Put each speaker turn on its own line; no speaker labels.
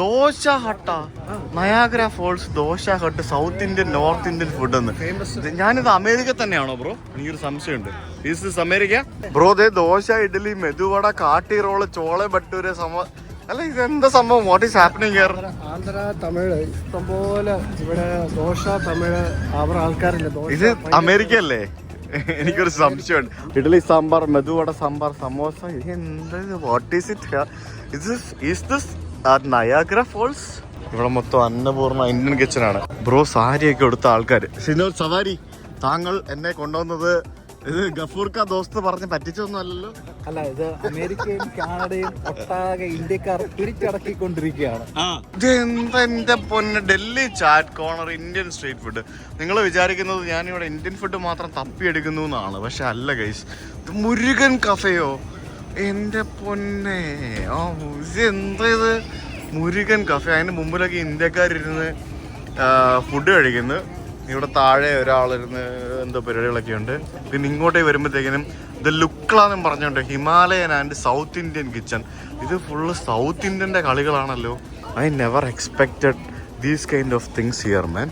Dosa hut Niagara Falls dosa hut south Indian north Indian food എന്ന് ഇത് ഞാനിത് America തന്നെയാണോ ബ്രോ? എനിക്കൊരു സംശയമുണ്ട്. Is this America? ബ്രോ ദേ ദോശ ഇഡ്ഡലി മെതുവട കാട്ടി റോൾ ചോള ബട്ടൂര് സമ അല്ല ഇത് എന്താ സംഭവം? What is happening here
Andhra Tamil. ഇഷ്ടംപോലെ ഇവിടെ ദോശ തമിഴ് അവർ ആൾക്കാരില്ല? ദോശ
ഇത് അമേരിക്ക അല്ലേ എനിക്കൊരു സംശയമുണ്ട്. ഇഡ്ഡലി സാമ്പാർ മെതുവട സാമ്പാർ സമോസ ഇത്? എന്താ what is it is is this Niagara Falls ഇവിടെ മൊത്തം അന്നപൂർണ ഇന്ത്യൻ കിച്ചനാണ് ആണ്. ബ്രോ സാരിയൊക്കെ എടുത്ത ആൾക്കാർ സിനോ സവാരി താങ്കൾ എന്നെ കൊണ്ടുവന്നത് ഇത് ഗഫൂർക്ക കാ ദോസ്ത് പറഞ്ഞ് പറ്റിച്ചൊന്നും അല്ലല്ലോ.
അല്ല ഇത് അമേരിക്കയും കാനഡയും ഒട്ടാകെ ഇന്ത്യക്കാർ പിടിച്ചടക്കിക്കൊണ്ടിരിക്കുകയാണ്.
ഇതെന്താ എന്റെ പൊന്ന് Delhi chaat corner Indian street food നിങ്ങൾ വിചാരിക്കുന്നത് ഞാനിവിടെ ഇന്ത്യൻ ഫുഡ് മാത്രം തപ്പിയെടുക്കുന്നു എന്നാണ്. പക്ഷെ അല്ല ഗൈസ് ഇത് മുരുകൻ കഫയോ എന്റെ പൊന്നെ. ആ എന്തത് മുരുകൻ കഫേ അതിന് മുമ്പിലൊക്കെ ഇന്ത്യക്കാരിരുന്ന് ഫുഡ് കഴിക്കുന്നു. ഇവിടെ താഴെ ഒരാളിരുന്ന് എന്തോ പരിപാടികളൊക്കെ ഉണ്ട്. പിന്നെ ഇങ്ങോട്ടേക്ക് വരുമ്പോഴത്തേക്കിനും ഇത് ലുക്കളാന്നും പറഞ്ഞുകൊണ്ട് Himalayan and South Indian kitchen. ഇത് ഫുള്ള് സൗത്ത് ഇന്ത്യന്റെ കളികളാണല്ലോ. I never expected these kind of things here man